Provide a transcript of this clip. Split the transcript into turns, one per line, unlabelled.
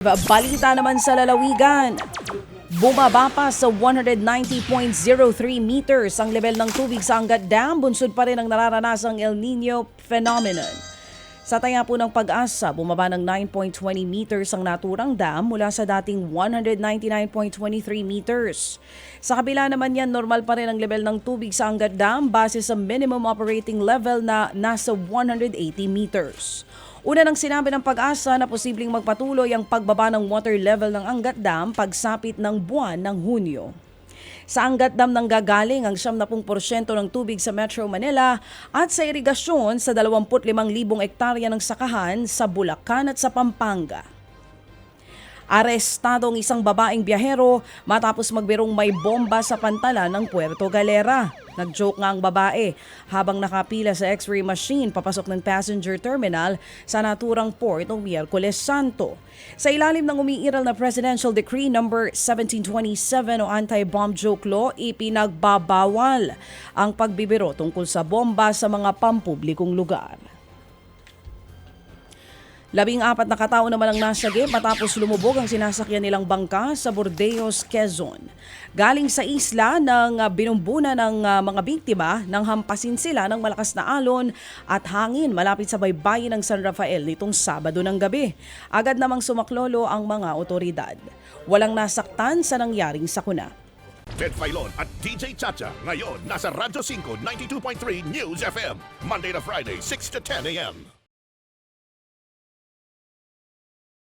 Balita naman sa lalawigan. Bumaba pa sa 190.03 meters ang level ng tubig sa Angat Dam. Bunsod pa rin ang nararanasang El Nino phenomenon. Sa taya po ng pag-asa, bumaba ng 9.20 meters ang naturang dam mula sa dating 199.23 meters. Sa kabila naman yan, normal pa rin ang level ng tubig sa Angat Dam base sa minimum operating level na nasa 180 meters. Una nang sinabi ng pag-asa na posibleng magpatuloy ang pagbaba ng water level ng Angat Dam pagsapit ng buwan ng Hunyo. Sa Angat Dam nang gagaling ang 70% ng tubig sa Metro Manila at sa irigasyon sa 25,000 ektarya ng sakahan sa Bulacan at sa Pampanga. Arestado ang isang babaeng biyahero matapos magbirong may bomba sa pantalan ng Puerto Galera. Nag-joke nga ang babae habang nakapila sa x-ray machine papasok ng passenger terminal sa naturang port noong Miyerkules Santo. Sa ilalim ng umiiral na Presidential Decree No. 1727 o Anti-Bomb Joke Law, ipinagbabawal ang pagbibiro tungkol sa bomba sa mga pampublikong lugar. Labing apat na katao naman ang nasagip matapos lumubog ang sinasakyan nilang bangka sa Bordeos, Quezon. Galing sa isla ng ah, binumbuna ng ah, mga biktima nang hampasin sila ng malakas na alon at hangin malapit sa baybayin ng San Rafael nitong Sabado ng gabi. Agad namang sumaklolo ang mga otoridad. Walang nasaktan sa nangyaring sakuna.
Ted Filon at DJ Chacha. Ngayon, nasa Radyo 5, 92.3 News FM. Monday to Friday, 6 to 10 a.m.